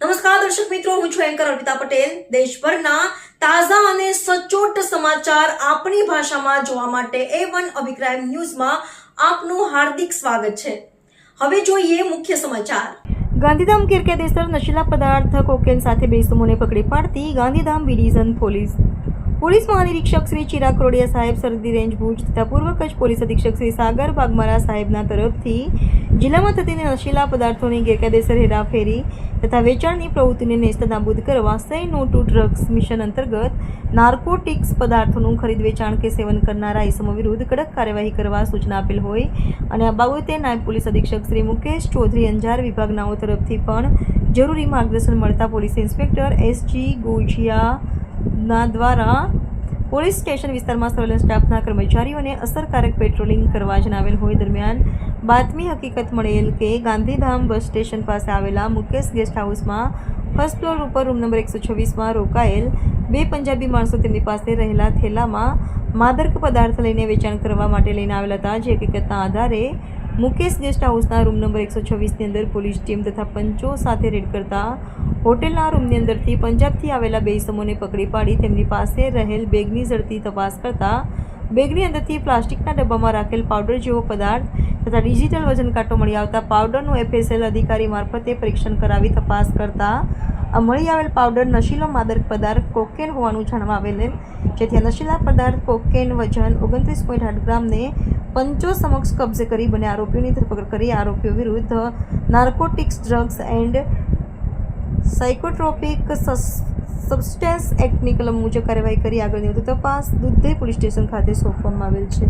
નમસ્કાર દર્શક મિત્રો, હું છું એન્કર અર્પિતા પટેલ. દેશભરના તાજા અને સચોટ સમાચાર આપણી ભાષામાં જોવા માટે એ વન અભિપ્રાય ન્યૂઝમાં આપનું હાર્દિક સ્વાગત છે. હવે જોઈએ મુખ્ય સમાચાર. ગાંધીધામ કિરકેદેસર નશીલા પદાર્થ કોકેન સાથે બે સુમોને પકડી પાડતી ગાંધીધામ ડિવિઝન પોલીસ પોલીસ મહાનિરીક્ષક શ્રી ચિરાગ રોડિયા સાહેબ સરહદી રેન્જ ભુજ તથા પૂર્વ કચ્છ પોલીસ અધિક્ષક શ્રી સાગર બાગમારા સાહેબના તરફથી જિલ્લામાં થતી નશીલા પદાર્થોની ગેરકાયદેસર હેરાફેરી તથા વેચાણની પ્રવૃત્તિને નેસ્ત નાબૂદ કરવા say no to drugs mission અંતર્ગત નાર્કોટિક્સ પદાર્થોનું ખરીદ વેચાણ કે સેવન કરનારા ઇસમો વિરુદ્ધ કડક કાર્યવાહી કરવા સૂચના આપેલ હોય અને આ બાબતે નાયબ પોલીસ અધિક્ષક શ્રી મુકેશ ચૌધરી અંજાર વિભાગનાઓ તરફથી પણ જરૂરી માર્ગદર્શન મળતા પોલીસ ઇન્સ્પેક્ટર એસજી ગોજિયાના દ્વારા પોલીસ સ્ટેશન વિસ્તારમાં સર્વેલન્સ સ્ટાફના કર્મચારીઓને અસરકારક પેટ્રોલિંગ કરવા જણાવેલ હોય દરમિયાન બાતમી હકીકત મળેલ કે ગાંધીધામ બસ સ્ટેશન પાસે આવેલા મુકેશ ગેસ્ટ હાઉસમાં ફર્સ્ટ ફ્લોર ઉપર રૂમ નંબર એકસો છવ્વીસમાં રોકાયેલ બે પંજાબી માણસો તેમની પાસે રહેલા થેલામાં માદક પદાર્થ લઈને વેચાણ કરવા માટે લઈને આવેલા હતા. જે હકીકતના આધારે મુકેશ ગેસ્ટ હાઉસના રૂમ નંબર એકસો છવ્વીસની અંદર પોલીસ ટીમ તથા પંચો સાથે રેડ કરતા હોટેલના રૂમની અંદરથી પંજાબથી આવેલા બે ઇસમોને પકડી પાડી તેમની પાસે રહેલ બેગની ઝડપી તપાસ કરતા બેગની અંદરથી પ્લાસ્ટિકના ડબ્બામાં રાખેલ પાવડર જેવો પદાર્થ તથા ડિજિટલ વજન કાંટો મળી આવતા પાવડરનું એફએસએલ અધિકારી મારફતે પરીક્ષણ કરાવી તપાસ કરતા આ મળી આવેલ પાવડર નશીલો માદક પદાર્થ કોકેન હોવાનું જાણવા આવેલ જેથી નશીલા પદાર્થ કોકેન વજન ઓગણત્રીસ પોઈન્ટ આઠ ગ્રામને પંચો સમક્ષ કબજે કરી બંને આરોપીઓની ધરપકડ કરી. આરોપીઓ વિરુદ્ધ narcotics drugs and psychotropic substances એક્ટની કલમ મુજબ કાર્યવાહી કરી. આગળની વધુ તપાસ દુધે પોલીસ સ્ટેશન ખાતે સોંપવામાં આવેલ છે.